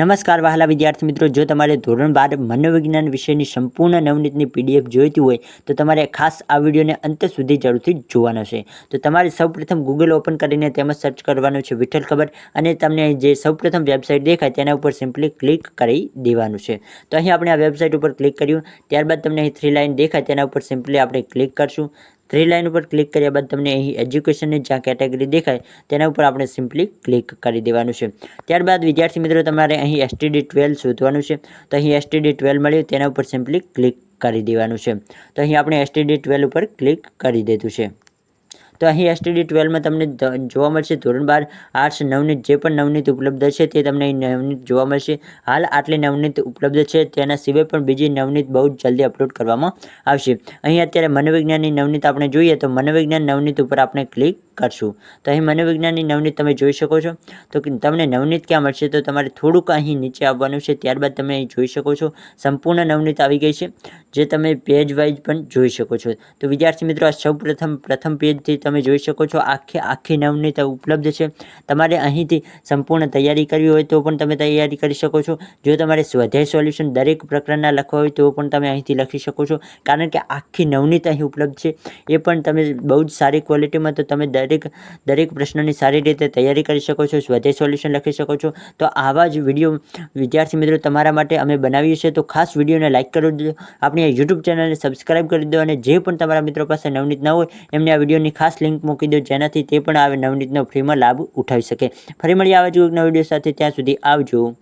નમસ્કાર વહાલા વિદ્યાર્થી મિત્રો, જો તમારે ધોરણ બાર મનોવિજ્ઞાન વિષયની સંપૂર્ણ નવનીતની પીડીએફ જોઈતી હોય, તો તમારે ખાસ આ વિડીયોને અંત સુધી જરૂરથી જોવાનો છે. તો તમારે સૌપ્રથમ ગૂગલ ઓપન કરીને તેમાં સર્ચ કરવાનું છે વિઠ્ઠલ ખબર અને તમને જે સૌપ્રથમ વેબસાઇટ દેખાય તેના ઉપર સિમ્પલી ક્લિક કરી દેવાનું છે. તો અહીં આપણે આ વેબસાઇટ ઉપર ક્લિક કર્યું. ત્યારબાદ તમને અહીં થ્રી લાઇન દેખાય તેના ઉપર સિમ્પલી આપણે ક્લિક કરશું. થ્રી લાઇન ઉપર ક્લિક કર્યા બાદ તમને અહીં એજ્યુકેશનની જ્યાં કેટેગરી દેખાય, તેના ઉપર આપણે સિમ્પલી ક્લિક કરી દેવાનું છે. ત્યારબાદ વિદ્યાર્થી મિત્રો, તમારે અહીં એસટીડી ટ્વેલ્વ શોધવાનું છે. તો અહીં એસટીડી ટ્વેલ્વ મળ્યું, તેના ઉપર સિમ્પલી ક્લિક કરી દેવાનું છે. તો અહીં આપણે એસટીડી ટ્વેલ્વ ઉપર ક્લિક કરી દીધું છે. તો અહીં એસટીડી ટ્વેલ્વમાં તમને જોવા મળશે ધોરણ બાર, આર્ટ્સ નવનીત જે પણ નવનીત ઉપલબ્ધ છે તે તમને નવનીત જોવા મળશે. હાલ આટલી નવનીત ઉપલબ્ધ છે તેના સિવાય પણ બીજી નવનીત બહુ જ જલ્દી અપલોડ કરવામાં આવશે. અહીં અત્યારે મનોવિજ્ઞાનની નવનીત આપણે જોઈએ તો મનોવિજ્ઞાન નવનીત ઉપર આપણે ક્લિક કરશું. તો અહીં મનોવિજ્ઞાનની નવનીત તમે જોઈ શકો છો. તો તમને નવનીત ક્યાં મળશે તો તમારે થોડુંક અહીં નીચે આવવાનું છે ત્યારબાદ તમે અહીં જોઈ શકો છો. સંપૂર્ણ નવનીત આવી ગઈ છે, જે તમે પેજ વાઇઝ પણ જોઈ શકો છો. તો વિદ્યાર્થી મિત્રો, આ સૌ પ્રથમ પ્રથમ પેજથી તમે જોઈ શકો છો, આખી આખી નવનીત ઉપલબ્ધ છે. તમારે અહીંથી સંપૂર્ણ તૈયારી કરવી હોય તો પણ તમે તૈયારી કરી શકો છો. જો તમારે સ્વાધ્યાય સોલ્યુશન દરેક પ્રકરણના લખવા હોય તો પણ તમે અહીંથી લખી શકો છો. કારણ કે આખી નવનીત અહીં ઉપલબ્ધ છે. એ પણ તમે બહુ જ સારી ક્વોલિટીમાં તો તમે દરેક દરેક પ્રશ્નની સારી રીતે તૈયારી કરી શકો છો, સ્વાધ્યાય સોલ્યુશન લખી શકો છો. તો આવા જ વીડિયો વિદ્યાર્થી મિત્રો તમારા માટે અમે બનાવીએ છીએ. તો ખાસ વિડીયોને લાઇક કરી દો. આપણી યુટ્યુબ ચેનલને સબસ્ક્રાઇબ કરી દો અને જે પણ તમારા મિત્રો પાસે નવનીત ન હોય એમને આ વિડીયોની ખાસ લિંક મૂકી દો જેનાથી તે પણ આવે નવનીતનો ફ્રીમાં લાભ ઉઠાવી શકે. ફરી મળી આવે જ કોઈક નવા વીડિયો સાથે. ત્યાં સુધી આવજો.